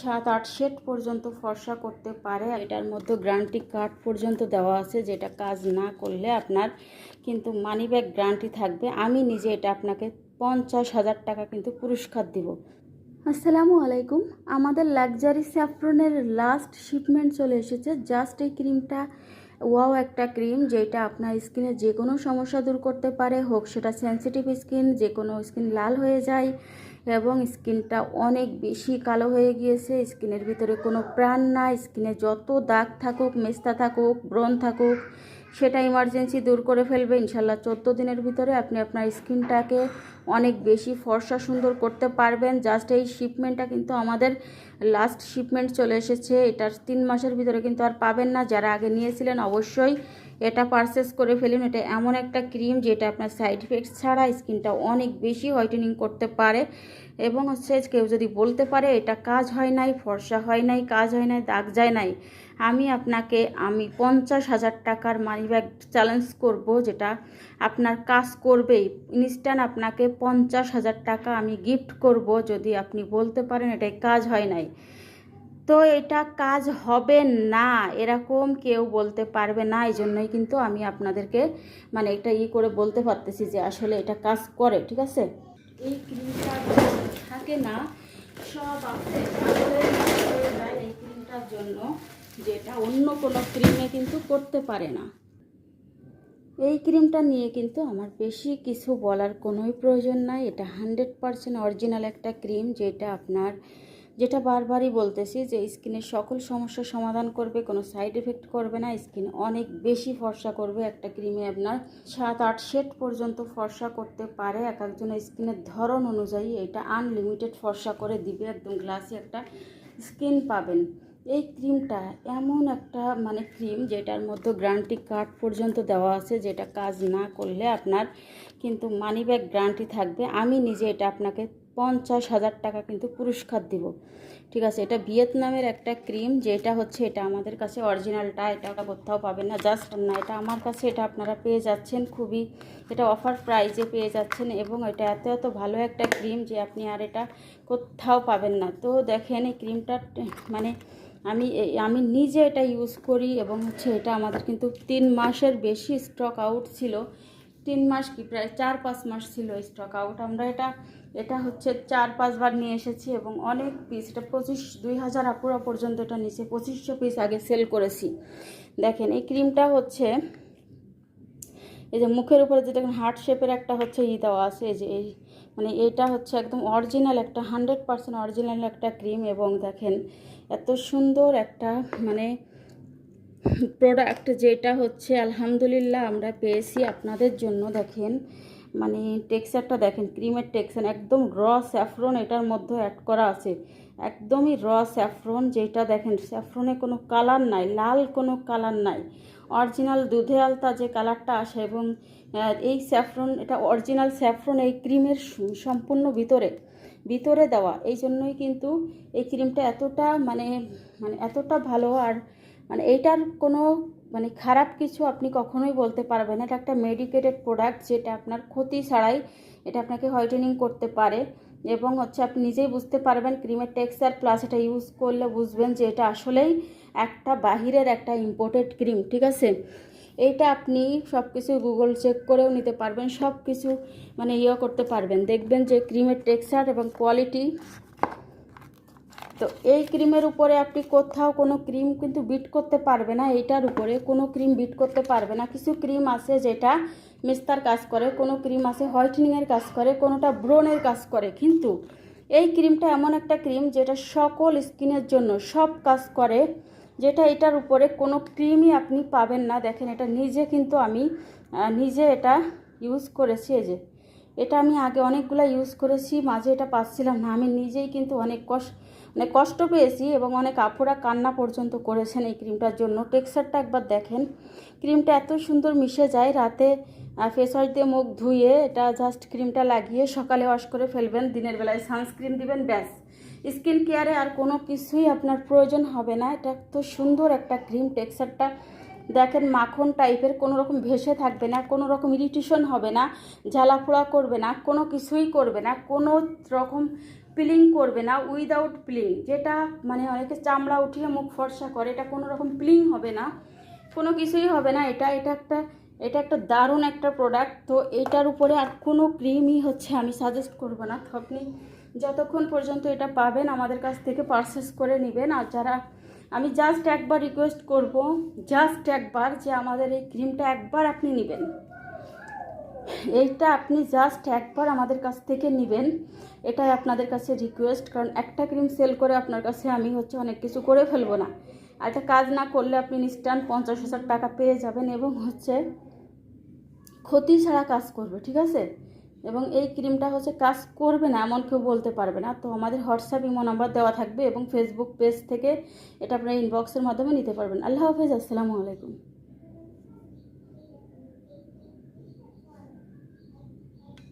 সাত আট সেট পর্যন্ত ফর্সা করতে পারে। এটার মধ্যে গ্যারান্টি কার্ড পর্যন্ত দেওয়া আছে, যেটা কাজ না করলে আপনার কিন্তু মানি ব্যাগ গ্যারান্টি থাকবে। আমি নিজে এটা আপনাকে পঞ্চাশ হাজার টাকা কিন্তু পুরস্কার দিব। আসসালামু আলাইকুম। আমাদের লাক্সারি স্যাফ্রনের লাস্ট শিপমেন্ট চলে এসেছে। জাস্ট এই ক্রিমটা ওয়াও একটা ক্রিম যেটা আপনার স্কিনে যে কোনো সমস্যা দূর করতে পারে। হোক সেটা সেনসিটিভ স্কিন যে কোনো স্কিন লাল হয়ে যায় এবং স্কিনটা অনেক বেশি কালো হয়ে গিয়েছে। স্কিনের ভিতরে কোনো প্রাণ না স্কিনে যত দাগ থাকুক, মেস্তা থাকুক, ব্রণ থাকুক, সেটা ইমার্জেন্সি দূর করে ফেলবে। ইনশাল্লাহ চোদ্দ দিনের ভিতরে আপনি আপনার স্কিনটাকে অনেক বেশি ফর্সা সুন্দর করতে পারবেন। জাস্ট এই শিপমেন্টটা কিন্তু আমাদের লাস্ট শিপমেন্ট চলে এসেছে। এটার তিন মাসের ভিতরে কিন্তু আর পাবেন না। যারা আগে নিয়েছিলেন অবশ্যই এটা পারচেস করে ফেলুন। এটা এমন একটা ক্রিম যেটা আপনার সাইড ইফেক্টস ছাড়া স্কিনটা অনেক বেশি হোয়াইটেনিং করতে পারে। এবং হচ্ছে কেউ যদি বলতে পারে, এটা কাজ হয় নাই, ফর্সা হয় নাই, কাজ হয় নাই, দাগ যায় নাই। আমি আপনাকে, আমি পঞ্চাশ হাজার টাকার মানি ব্যাগ চ্যালেঞ্জ করব যেটা আপনার কাজ করবেই। ইনস্ট্যান্ট আপনাকে পঞ্চাশ হাজার টাকা আমি গিফট করব যদি আপনি বলতে পারেন, এটাই কাজ হয় নাই। তো এটা কাজ হবে না, এরকম কেউ বলতে পারবে না এই জন্যই কিন্তু আমি আপনাদেরকে মানে এটা ই করে বলতে পারতেছি যে আসলে এটা কাজ করে, ঠিক আছে? এই ক্রিমটা থাকে না, সব এই ক্রিমটার জন্য, যেটা অন্য কোনো ক্রিমে কিন্তু করতে পারে না। এই ক্রিমটা নিয়ে কিন্তু আমার বেশি কিছু বলার কোনোই প্রয়োজন নাই, এটা হান্ড্রেড পারসেন্ট অরিজিনাল একটা ক্রিম যেটা আপনার যেটা বারবারই বলতেছি যে স্কিনের সকল সমস্যার সমাধান করবে, কোনো সাইড এফেক্ট করবে না, স্কিন অনেক বেশি ফর্সা করবে একটা ক্রিমে আপনার। সাত, আট সেট পর্যন্ত ফর্সা করতে পারে এক একজনের স্কিনের ধরন অনুযায়ী, এটা আনলিমিটেড ফর্সা করে দিবে, একদম গ্লাসি একটা স্কিন পাবেন। এই ক্রিমটা এমন একটা মানে ক্রিম যেটার মধ্যে গ্যারান্টি কার্ড পর্যন্ত দেওয়া আছে, যেটা কাজ না করলে আপনার কিন্তু মানি ব্যাগ গ্যারান্টি থাকবে। আমি নিজে এটা আপনাকে পঞ্চাশ হাজার টাকা কিন্তু পুরস্কার দিব। ঠিক আছে, এটা ভিয়েতনামের একটা ক্রিম, যেটা হচ্ছে এটা আমাদের কাছে অরিজিনালটা, এটা কোথাও পাবেন না, জাস্ট না, এটা আমার কাছে এটা আপনারা পেয়ে যাচ্ছেন খুবই, এটা অফার প্রাইজে পেয়ে যাচ্ছেন এবং এটা এত এত ভালো একটা ক্রিম যে আপনি আর এটা কোথাও পাবেন না। তো দেখেন এই ক্রিমটা মানে আমি আমি নিজে এটা ইউজ করি এবং হচ্ছে এটা আমাদের কিন্তু তিন মাসের বেশি স্টক আউট ছিল। তিন মাস কি, প্রায় চার পাঁচ মাস ছিল স্টক আউট আমরা এটা এটা হচ্ছে চার পাঁচবার নিয়ে এসেছি এবং অনেক পিস এটা পঁচিশ, দুই হাজার আপুরা পর্যন্ত এটা নিচে পঁচিশশো পিস আগে সেল করেছি। দেখেন, এই ক্রিমটা হচ্ছে, এই যে মুখের উপরে যে দেখেন হার্ট শেপের একটা হচ্ছে ই দেওয়া আছে, এই যে এই মানে এটা হচ্ছে একদম অরিজিনাল একটা হান্ড্রেড পারসেন্ট অরিজিনাল একটা ক্রিম এবং দেখেন এত সুন্দর একটা মানে প্রোডাক্ট যেটা হচ্ছে, আলহামদুলিল্লাহ আমরা পেয়েছি আপনাদের জন্য, দেখেন। মানে টেক্সচারটা দেখেন, ক্রিমের টেক্সচার, একদম র স্যাফরন এটার মধ্যে অ্যাড করা আছে। একদমই র স্যাফরন যেটা দেখেন স্যাফরনে কোনো কালার নাই, লাল কোনো কালার নাই। অরিজিনাল দুধে আলতা যে কালারটা আসে এবং এই স্যাফরন এটা অরিজিনাল স্যাফরন এই ক্রিমের সম্পূর্ণ ভিতরে ভিতরে দেওয়া। এই জন্যই কিন্তু এই ক্রিমটা এতটা মানে মানে এতটা ভালো আর মানে এইটার কোনো মানে খারাপ কিছু আপনি কখনোই বলতে পারবেন এটা একটা মেডিকেটেড প্রোডাক্ট যেটা আপনার ক্ষতি ছাড়াই এটা আপনাকে হোয়াইটেনিং করতে পারে এবং হচ্ছে আপনি নিজেই বুঝতে পারবেন ক্রিমের টেক্সচার প্লাস এটা ইউজ করলে বুঝবেন যে এটা আসলেই একটা বাহিরের একটা ইম্পোর্টেড ক্রিম ঠিক আছে? এইটা আপনি সব কিছু গুগল চেক করেও নিতে পারবেন সব কিছু মানে ইয়ে করতে পারবেন। দেখবেন যে ক্রিমের টেক্সচার এবং কোয়ালিটি তো এই ক্রিমের উপরে আপনি কোথাও কোনো ক্রিম কিন্তু বিট করতে পারবে না, এইটার উপরে কোনো ক্রিম বিট করতে পারবে না। কিছু ক্রিম আছে যেটা মিস্তার কাজ করে, কোনো ক্রিম আছে হোয়াইটেনিংয়ের কাজ করে, কোনোটা ব্রোনের কাজ করে। কিন্তু এই ক্রিমটা এমন একটা ক্রিম যেটা সকল স্কিনের জন্য সব কাজ করে, যেটা এটার উপরে কোনো ক্রিমই আপনি পাবেন না। দেখেন এটা নিজে কিন্তু আমি নিজে এটা ইউজ করেছি এই যে। এটা আমি আগে অনেকগুলো ইউজ করেছি, মাঝে এটা পাচ্ছিলাম না। আমি নিজেই কিন্তু অনেক কষ্ট মানে কষ্ট পেয়েছি এবং অনেক আপুরা কান্না পর্যন্ত করেছেন এই ক্রিমটার জন্য। টেক্সচারটা একবার দেখেন। ক্রিমটা এত সুন্দর মিশে যায়, রাতে ফেস ওয়াশ দিয়ে মুখ ধুয়ে এটা জাস্ট ক্রিমটা লাগিয়ে সকালে ওয়াশ করে ফেলবেন, দিনের বেলায় সানস্ক্রিন দিবেন, ব্যাস। স্কিন কেয়ারে আর কোনো কিছুই আপনার প্রয়োজন হবে না। এটা এত সুন্দর একটা ক্রিম, টেক্সচারটা দেখেন মাখন টাইপের কোনো রকম ভেসে থাকবে না কোনো রকম ইরিটেশন হবে না জ্বালাফোড়া করবে না, কোনো কিছুই করবে না, কোনো রকম পিলিং করবে না উইদাউট পিলিং যেটা মানে অনেকে চামড়া উঠিয়ে মুখ ফর্সা করে, এটা কোনো রকম পিলিং হবে না, কোনো কিছুই হবে না, এটা এটা একটা এটা একটা দারুণ একটা প্রোডাক্ট তো এটার উপরে আর কোনো ক্রিমই হচ্ছে আমি সাজেস্ট করব না। আপনি যতক্ষণ পর্যন্ত এটা পাবেন, আমাদের কাছ থেকে পারচেস করে নেবেন, আর যারা আমি জাস্ট একবার রিকোয়েস্ট করব জাস্ট একবার যে আমাদের এই ক্রিমটা একবার আপনি নেবেন। এইটা আপনি জাস্ট একবার আমাদের কাছ থেকে নেবেন। এটাই আপনাদের কাছে রিকোয়েস্ট কারণ একটা ক্রিম সেল করে আপনার কাছে আমি হচ্ছে অনেক কিছু করে ফেলব না। আর এটা কাজ না করলে আপনি ইনস্ট্যান্ট পঞ্চাশ হাজার টাকা পেয়ে যাবেন এবং হচ্ছে ক্ষতি ছাড়া কাজ করবে, ঠিক আছে? এবং এই ক্রিমটা হচ্ছে কাজ করবে না, এমন কেউ বলতে পারবে না। তো আমাদের হোয়াটসঅ্যাপ ইমো নাম্বার দেওয়া থাকবে এবং ফেসবুক পেজ থেকে এটা আপনারা ইনবক্সের মাধ্যমে নিতে পারবেন। আল্লাহ হাফেজ, আসসালামু আলাইকুম।